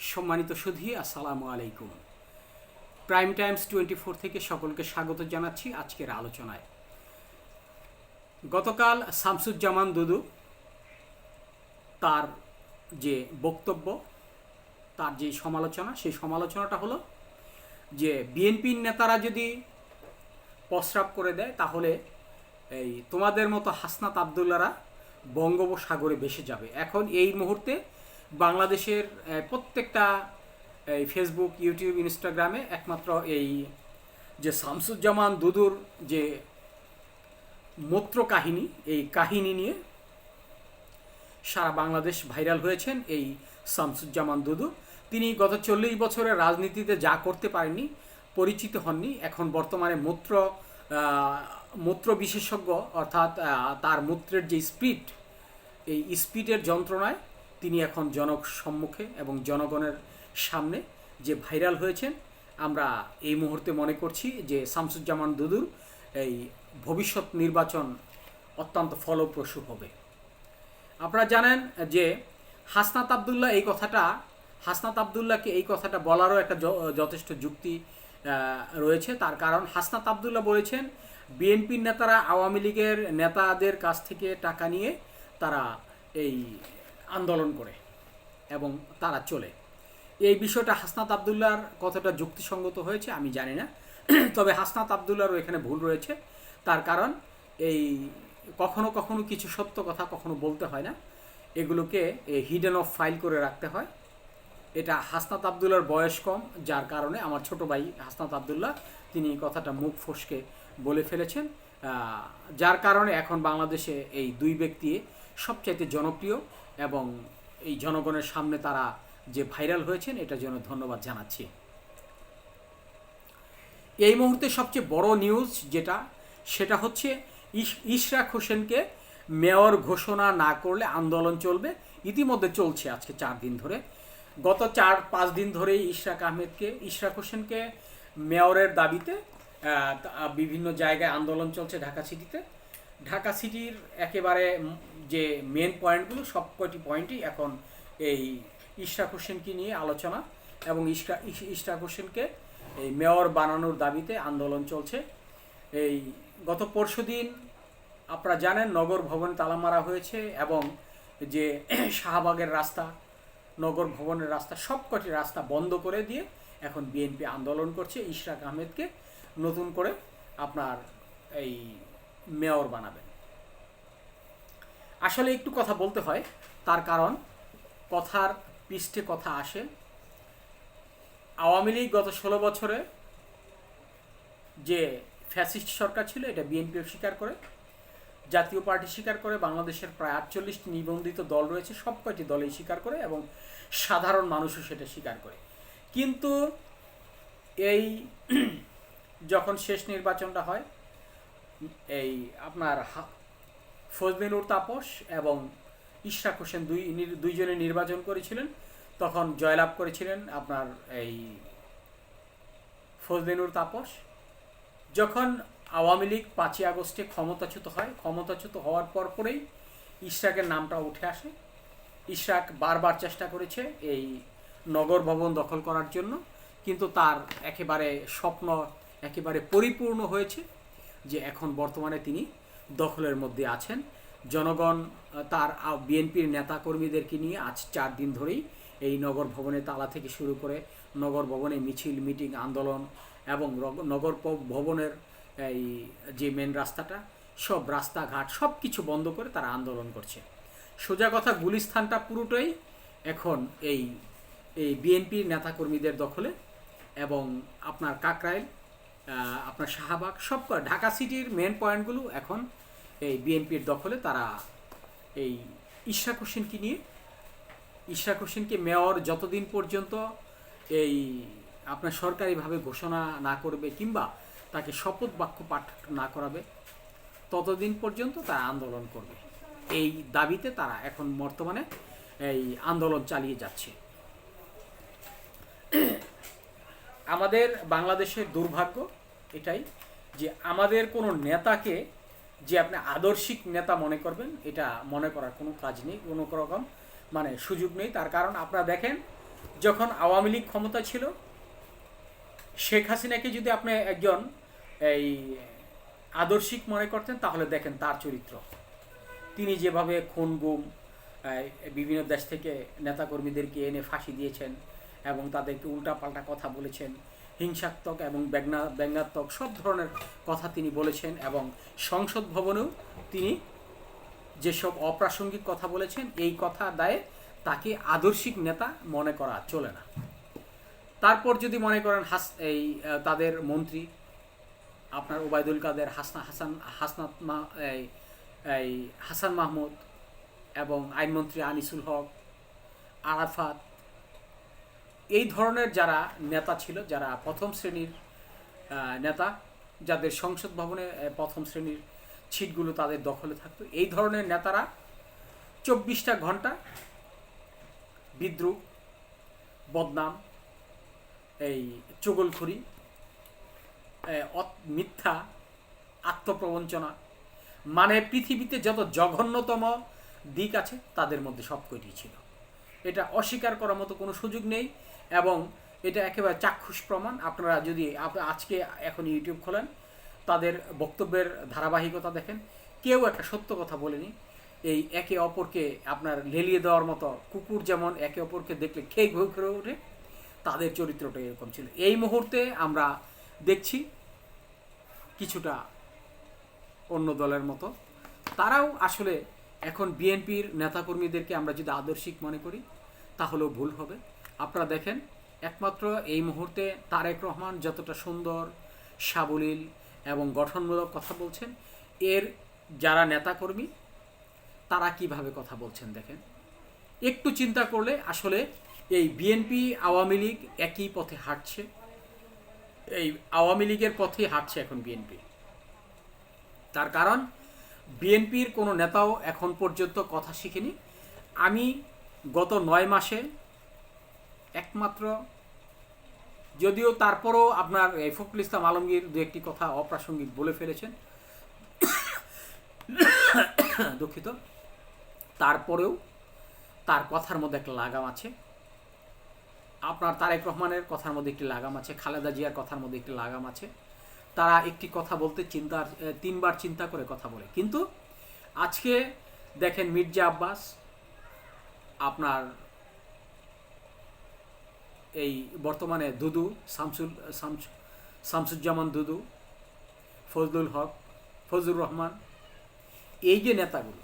সম্মানিত সুধী, আসসালামু আলাইকুম। প্রাইম টাইমস টোয়েন্টি ফোর থেকে সকলকে স্বাগত জানাচ্ছি আজকের আলোচনায়। গতকাল শামসুজ্জামান দুদু তার যে বক্তব্য, তার যে সমালোচনা, সেই সমালোচনাটা হলো যে বিএনপির নেতারা যদি প্রস্রাব করে দেয়, তাহলে এই তোমাদের মতো হাসনাত আবদুল্লারা বঙ্গোপসাগরে ভেসে যাবে। এখন এই মুহূর্তে বাংলাদেশের প্রত্যেকটা এই ফেসবুক ইউটিউব ইনস্টাগ্রামে একমাত্র এই যে শামসুজ্জামান দুদুর যে মূত্র কাহিনী এই কাহিনী নিয়ে সারা বাংলাদেশ ভাইরাল হয়েছেন এই শামসুজ্জামান দুদু। তিনি গত চল্লিশ বছরের রাজনীতিতে যা করতে পারেননি, পরিচিত হননি, এখন বর্তমানে মূত্র মূত্র বিশেষজ্ঞ, অর্থাৎ তার মূত্রের যে স্পিড, এই স্পিডের যন্ত্রণায় তিনি এখন জনক সম্মুখে এবং জনগণের সামনে যে ভাইরাল হয়েছেন, আমরা এই মুহূর্তে মনে করছি যে শামসুজ্জামান দুদুর এই ভবিষ্যৎ নির্বাচন অত্যন্ত ফলপ্রসূ হবে। আপনারা জানেন যে হাসনাত আবদুল্লাহ এই কথাটা, হাসনাত আবদুল্লাহকে এই কথাটা বলারও একটা যথেষ্ট যুক্তি রয়েছে। তার কারণ হাসনাত আবদুল্লাহ বলেছেন, বিএনপির নেতারা আওয়ামী লীগের নেতাদের কাছ থেকে টাকা নিয়ে তারা এই আন্দোলন করে এবং তারা চলে। এই বিষয়টা হাসনাত আবদুল্লার কতটা যুক্তিসঙ্গত হয়েছে, আমি জানি না। তবে হাসনাত আবদুল্লাহরও এখানে ভুল রয়েছে। তার কারণ, এই কখনো কখনো কিছু সত্য কথা কখনো বলতে হয় না। এগুলোকে হিডেন অফ ফাইল করে রাখতে হয়। এটা হাসনাত আবদুল্লার বয়স কম, যার কারণে আমার ছোট ভাই হাসনাত আবদুল্লাহ, তিনি কথাটা মুখ ফসকে বলে ফেলেছেন। যার কারণে এখন বাংলাদেশে এই দুই ব্যক্তি সবচাইতে জনপ্রিয়। এবং এই জনগণের সামনে তারা যে ভাইরাল হয়েছেন, এটার জন্য ধন্যবাদ জানাচ্ছি। এই মুহূর্তে সবচেয়ে বড় নিউজ যেটা, সেটা হচ্ছে ইশ- ইশরাক হোসেনকে মেয়র ঘোষণা না করলে আন্দোলন চলবে। ইতিমধ্যে চলছে আজকে চার দিন ধরে। গত চার, পাঁচ দিন ধরেই ইশরাক আহমেদকে, ইশরাক হোসেনকে মেয়রের দাবিতে বিভিন্ন জায়গায় আন্দোলন চলছে ঢাকা সিটিতে। ঢাকা সিটির একেবারে যে মেন পয়েন্টগুলো সব কয়টি পয়েন্টই এখন এই ইশরাক হোসেনকে নিয়ে আলোচনা এবং ইশরা, ইশ- ইশরাক হোসেনকে এই মেয়র বানানোর দাবিতে আন্দোলন চলছে। এই গত পরশুদিন আপনারা জানেন নগর ভবন তালা মারা হয়েছে এবং যে শাহবাগের রাস্তা, নগর ভবনের রাস্তা, সবকটি রাস্তা বন্ধ করে দিয়ে এখন বিএনপি আন্দোলন করছে। ইশরাক আহমেদকে নতুন করে আপনার এই মেয়র বানাবেন। আসলে একটু কথা বলতে হয়, তার কারণ কথার পৃষ্ঠে কথা আসে। আওয়ামী লীগ গত ষোলো বছরে যে ফ্যাসিস্ট সরকার ছিল, এটা বিএনপিও স্বীকার করে, জাতীয় পার্টি স্বীকার করে, বাংলাদেশের প্রায় আটচল্লিশটি নিবন্ধিত দল রয়েছে, সব কয়টি দলেই স্বীকার করে এবং সাধারণ মানুষও সেটা স্বীকার করে। কিন্তু এই যখন শেষ নির্বাচনটা হয় এই আপনার ফজলিনুর তাপস এবং ইশরাক হোসেন দুই দুইজনে নির্বাচন করেছিলেন। তখন জয়লাভ করেছিলেন আপনার এই ফজলিনুর তাপস। যখন আওয়ামী লীগ পাঁচই আগস্টে ক্ষমতাচ্যুত হয়, ক্ষমতাচ্যুত হওয়ার পর পরেই ইশরাকের নামটা উঠে আসে। ইশরাক বারবার চেষ্টা করেছে এই নগর ভবন দখল করার জন্য, কিন্তু তার একেবারে স্বপ্ন একেবারে পরিপূর্ণ হয়েছে। যে এখন বর্তমানে তিনি দখলের মধ্যে আছেন। জনগণ তার বিএনপির নেতাকর্মীদেরকে নিয়ে আজ চার দিন ধরেই এই নগর ভবনে তালা থেকে শুরু করে নগর ভবনে মিছিল, মিটিং, আন্দোলন এবং নগর ভবনের এই যে মেন রাস্তাটা, সব রাস্তাঘাট সব কিছু বন্ধ করে তারা আন্দোলন করছে। সোজা কথা গুলিস্থানটা পুরোটাই এখন এই এই বিএনপির নেতাকর্মীদের দখলে এবং আপনার কাকরাইল আপনার শাহবাগ, সব ঢাকা সিটির মেন পয়েন্টগুলো এখন এই বিএনপির দখলে তারা এই ইশরাক হোসেনকে নিয়ে ইশরাক হোসেনকে মেয়র যতদিন পর্যন্ত এই আপনার সরকারিভাবে ঘোষণা না করবে কিংবা তাকে শপথ বাক্য পাঠ না করাবে, ততদিন পর্যন্ত তারা আন্দোলন করবে। এই দাবিতে তারা এখন বর্তমানে এই আন্দোলন চালিয়ে যাচ্ছে। আমাদের বাংলাদেশের দুর্ভাগ্য এটাই যে আমাদের কোনো নেতাকে যে আপনি আদর্শিক নেতা মনে করবেন, এটা মনে করার কোনো কাজ নেই, কোনো রকম মানে সুযোগ নেই। তার কারণ আপনারা দেখেন, যখন আওয়ামী লীগ ক্ষমতা ছিল, শেখ হাসিনাকে যদি আপনি একজন এই আদর্শিক মনে করতেন, তাহলে দেখেন তার চরিত্র। তিনি যেভাবে খুন, গুম বিভিন্ন দেশ থেকে নেতাকর্মীদেরকে এনে ফাঁসি দিয়েছেন এবং তাদেরকে উল্টাপাল্টা কথা বলেছেন। হিংসাত্মক এবং ব্যঙ্গা ব্যঙ্গাত্মক সব ধরনের কথা তিনি বলেছেন এবং সংসদ ভবনেও তিনি যেসব অপ্রাসঙ্গিক কথা বলেছেন, এই কথা দায়ে তাকে আদর্শিক নেতা মনে করা চলে না। তারপর যদি মনে করেন হাস এই তাদের মন্ত্রী, আপনার ওবায়দুল কাদের, হাসনা হাসান হাসনাত মা এই এই হাসান মাহমুদ এবং আইনমন্ত্রী আনিসুল হক, আরাফাত এই ধরনের যারা নেতা ছিল, যারা প্রথম শ্রেণির নেতা, যাদের সংসদ ভবনে প্রথম শ্রেণির ছিটগুলো তাদের দখলে থাকতো, এই ধরনের নেতারা চব্বিশটা ঘণ্টা বিদ্রুপ, বদনাম, এই চগলখড়ি মিথ্যা, আত্মপ্রবঞ্চনা মানে পৃথিবীতে যত জঘন্যতম দিক আছে, তাদের মধ্যে সব কয়টি ছিল। এটা অস্বীকার করার মতো কোনো সুযোগ নেই এবং এটা একেবারে চাক্ষুষ প্রমাণ। আপনারা যদি আজকে এখন ইউটিউব খোলেন, তাদের বক্তব্যের ধারাবাহিকতা দেখেন। কেউ একটা সত্য কথা বলেনি। এই একে অপরকে আপনার লেলিয়ে দেওয়ার মতো কুকুর যেমন একে অপরকে দেখলে খেয়ে ঘুরে ঘুরে ওঠে, তাদের চরিত্রটা এরকম ছিল। এই মুহূর্তে আমরা দেখছি কিছুটা অন্য দলের মতো। তারাও আসলে এখন বিএনপির নেতাকর্মীদেরকে আমরা যদি আদর্শিক মনে করি তাহলেও ভুল হবে। আপনারা দেখেন, একমাত্র এই মুহূর্তে তারেক রহমান যতটা সুন্দর, সাবলীল এবং গঠনমূলক কথা বলছেন, এর যারা নেতাকর্মী, তারা কীভাবে কথা বলছেন দেখেন। একটু চিন্তা করলে আসলে এই বিএনপি, আওয়ামী লীগ একই পথে হাঁটছে। এই আওয়ামী লীগের পথেই হাঁটছে এখন বিএনপি। তার কারণ, বিএনপির কোনো নেতাও এখন পর্যন্ত কথা শিখেনি। আমি গত নয় মাসে একমাত্র, যদিও তারপরও আপনার ফখরুল ইসলাম আলমগীর দু একটি কথা অপ্রাসঙ্গিক বলে ফেলেছেন। দুঃখিত। তারপরেও তার কথার মধ্যে একটা লাগাম আছে। আপনার তারেক রহমানের কথার মধ্যে একটি লাগাম আছে, খালেদা জিয়ার কথার মধ্যে একটি লাগাম আছে। তারা একটি কথা বলতে চিন্তার, তিনবার চিন্তা করে কথা বলে। কিন্তু আজকে দেখেন মির্জা আব্বাস আপনার এই বর্তমানে দুদু, শামসুল শামসুজ্জামান দুদু, ফজলুল হক, ফজলুর রহমান, এই যে নেতাগুলো,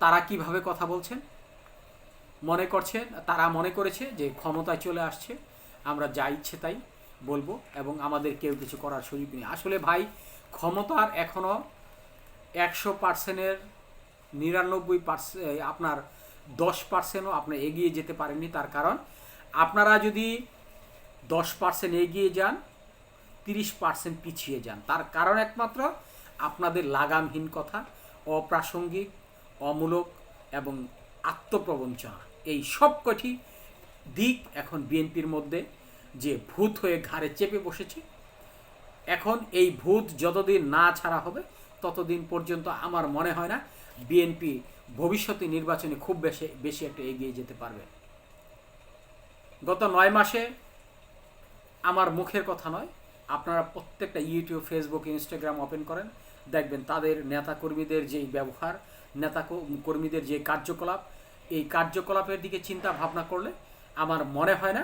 তারা কীভাবে কথা বলছেন? মনে করছেন, তারা মনে করেছে যে ক্ষমতায় চলে আসছে, আমরা যা ইচ্ছে তাই বলব এবং আমাদের কেউ কিছু করার সুযোগ নেই। আসলে ভাই, ক্ষমতার এখনও একশো পার্সেন্টের নিরানব্বই পার্সেন্ট আপনার দশ পার্সেন্টও আপনি এগিয়ে যেতে পারেননি, তার কারণ আপনারা যদি দশ পার্সেন্ট এগিয়ে যান, তিরিশ পার্সেন্ট পিছিয়ে যান। তার কারণ একমাত্র আপনাদের লাগামহীন কথা, অপ্রাসঙ্গিক, অমূলক এবং আত্মপ্রবঞ্চনা এই সব কটি দিক এখন বিএনপির মধ্যে যে ভূত হয়ে ঘাড়ে চেপে বসেছে, এখন এই ভূত যতদিন না ছাড়া হবে ততদিন পর্যন্ত আমার মনে হয় না বিএনপি ভবিষ্যতে নির্বাচনে খুব বেশি বেশি একটা এগিয়ে যেতে পারবে। গত নয় মাসে আমার মুখের কথা নয়, আপনারা প্রত্যেকটা ইউটিউব ফেসবুক ইনস্টাগ্রাম ওপেন করেন, দেখবেন তাদের নেতা কর্মীদের যেই ব্যবহার নেতা কর্মীদের যে কার্যকলাপ, এই কার্যকলাপের দিকে চিন্তা ভাবনা করলে আমার মনে হয় না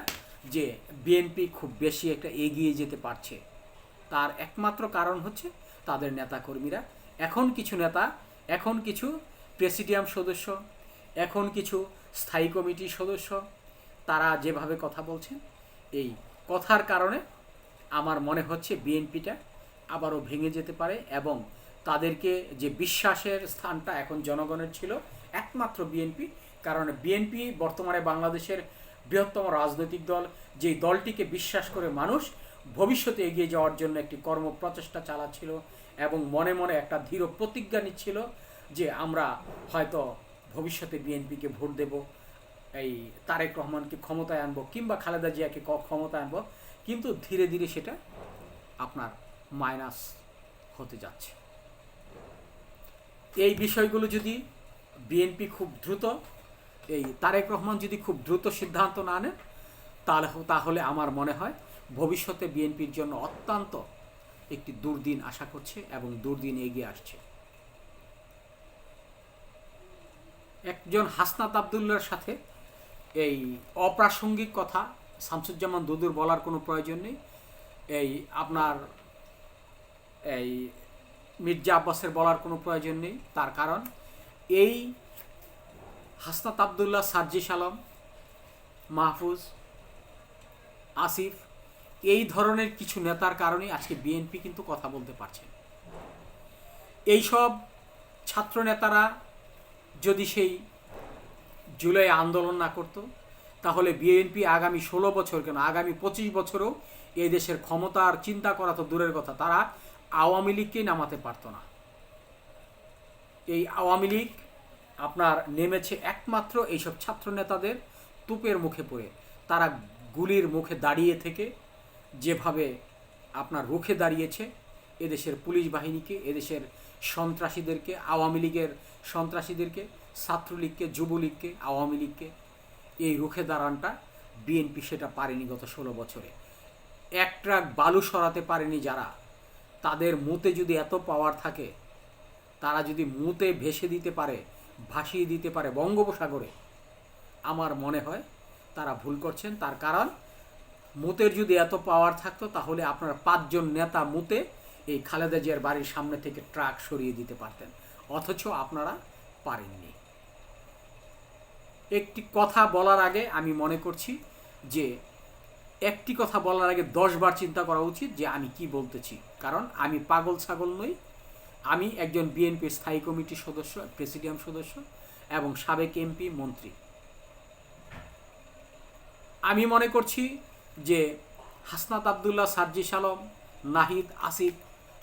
যে বিএনপি খুব বেশি একটা এগিয়ে যেতে পারছে। তার একমাত্র কারণ হচ্ছে তাদের নেতাকর্মীরা। এখন কিছু নেতা, এখন কিছু প্রেসিডিয়াম সদস্য, এখন কিছু স্থায়ী কমিটির সদস্য, তারা যেভাবে কথা বলছেন, এই কথার কারণে আমার মনে হচ্ছে বিএনপিটা আবারও ভেঙে যেতে পারে এবং তাদেরকে যে বিশ্বাসের স্থানটা এখন জনগণের ছিল, একমাত্র বিএনপি, কারণ বিএনপি বর্তমানে বাংলাদেশের বৃহত্তম রাজনৈতিক দল, যেই দলটিকে বিশ্বাস করে মানুষ ভবিষ্যতে এগিয়ে যাওয়ার জন্য একটি কর্ম প্রচেষ্টা চালাচ্ছিল এবং মনে মনে একটা দৃঢ় প্রতিজ্ঞা নিচ্ছিল যে আমরা হয়তো ভবিষ্যতে বিএনপিকে ভোট দেব, এই তারেক রহমানকে ক্ষমতায় আনব কিংবা খালেদা জিয়াকে ক্ষমতায় আনব। কিন্তু ধীরে ধীরে সেটা আপনার মাইনাস হতে যাচ্ছে। এই বিষয়গুলো যদি বিএনপি খুব দ্রুত, এই তারেক রহমান যদি খুব দ্রুত সিদ্ধান্ত না নেন, তাহলে তাহলে আমার মনে হয় ভবিষ্যতে বিএনপির জন্য অত্যন্ত একটি দুর্দিন আশা করছে এবং দুর্দিন এগিয়ে আসছে। একজন হাসনাত আবদুল্লার সাথে এই অপ্রাসঙ্গিক কথা শামসুজ্জামান দুদুর বলার কোনো প্রয়োজন নেই। এই আপনার এই মির্জা আব্বাসের বলার কোনো প্রয়োজন নেই। তার কারণ এই হাসনাত আবদুল্লাহ, সার্জিস আলম, মাহফুজ, আসিফ এই ধরনের কিছু নেতার কারণে আজকে বিএনপি কিন্তু কথা বলতে পারছে এইসব ছাত্র নেতারা যদি সেই জুলাই আন্দোলন না করতো, তাহলে বিএনপি আগামী ষোলো বছর কেন? আগামী পঁচিশ বছরও এই দেশের ক্ষমতার চিন্তা করা তো দূরের কথা। তারা আওয়ামী লীগকেই নামাতে পারতো না। এই আওয়ামী লীগ আপনার নেমেছে একমাত্র এইসব ছাত্র নেতাদের তুপের মুখে পড়ে। তারা গুলির মুখে দাঁড়িয়ে থেকে যেভাবে আপনার রুখে দাঁড়িয়েছে, এদেশের পুলিশ বাহিনীকে, এদেশের সন্ত্রাসীদেরকে, আওয়ামী লীগের সন্ত্রাসীদেরকে, ছাত্রলীগকে, যুবলীগকে, আওয়ামী লীগকে, এই রুখে দাঁড়ানটা বিএনপি সেটা পারেনি গত ষোলো বছরে। এক ট্রাক বালু সরাতে পারেনি যারা। তাদের মুতে যদি এত পাওয়ার থাকে, তারা যদি মুতে ভেসে দিতে পারে, ভাসিয়ে দিতে পারে বঙ্গোপসাগরে, আমার মনে হয় তারা ভুল করছেন। তার কারণ মুতের যদি এত পাওয়ার থাকতো, তাহলে আপনার পাঁচজন নেতা মুতে এই খালেদা জিয়ার বাড়ির সামনে থেকে ট্রাক সরিয়ে দিতে পারতেন। অথচ আপনারা পারেননি। একটি কথা বলার আগে আমি মনে করছি যে, একটি কথা বলার আগে দশবার চিন্তা করা উচিত যে আমি কি বলতেছি। কারণ আমি পাগল ছাগল নই। আমি একজন বিএনপি স্থায়ী কমিটির সদস্য, প্রেসিডিয়াম সদস্য এবং সাবেক এমপি মন্ত্রী। আমি মনে করছি যে হাসনাত আবদুল্লাহ, সার্জিস আলম, নাহিদ, আসিফ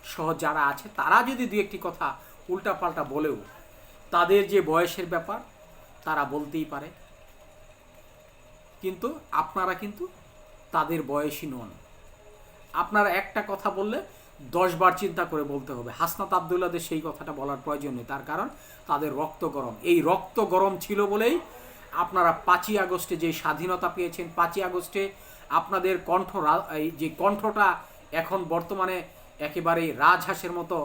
সহ যারা আছে, তারা যদি দু একটি কথা উল্টাপাল্টা বলেও তাদের যে বয়সের ব্যাপার, তারা বলতেই পারে। কিন্তু আপনারা কিন্তু তাদের বয়সী নন। আপনারা একটা কথা বললে দশবার চিন্তা করে বলতে হবে। হাসনাত আবদুল্লাদের সেই কথাটা বলার প্রয়োজন নেই। তার কারণ তাদের রক্ত গরম। এই রক্ত গরম ছিল বলেই আপনারা পাঁচই আগস্টে যে স্বাধীনতা পেয়েছেন, পাঁচই আগস্টে আপনাদের কণ্ঠ এই যে কণ্ঠটা এখন বর্তমানে একেবারেই রাজহাঁসের মতো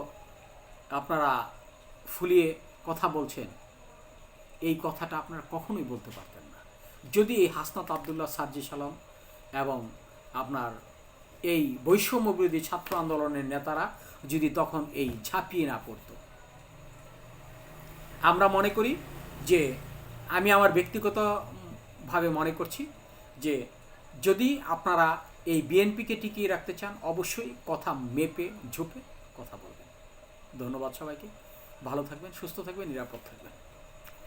আপনারা ফুলিয়ে কথা বলছেন। এই কথাটা আপনারা কখনোই বলতে পারতেন না। যদি এই হাসনাত আবদুল্লাহ সার্জিস আলম এবং আপনার এই বৈষম্য বিরোধী ছাত্র আন্দোলনের নেতারা যদি তখন এই ঝাঁপিয়ে না পড়তো। আমরা মনে করি যে, আমি আমার ব্যক্তিগতভাবে মনে করছি যে যদি আপনারা এই বিএনপিকে টিকিয়ে রাখতে চান, অবশ্যই কথা মেপে, ঝুঁকে কথা বলবেন। ধন্যবাদ সবাইকে। ভালো থাকবেন, সুস্থ থাকবেন, নিরাপদ থাকবেন।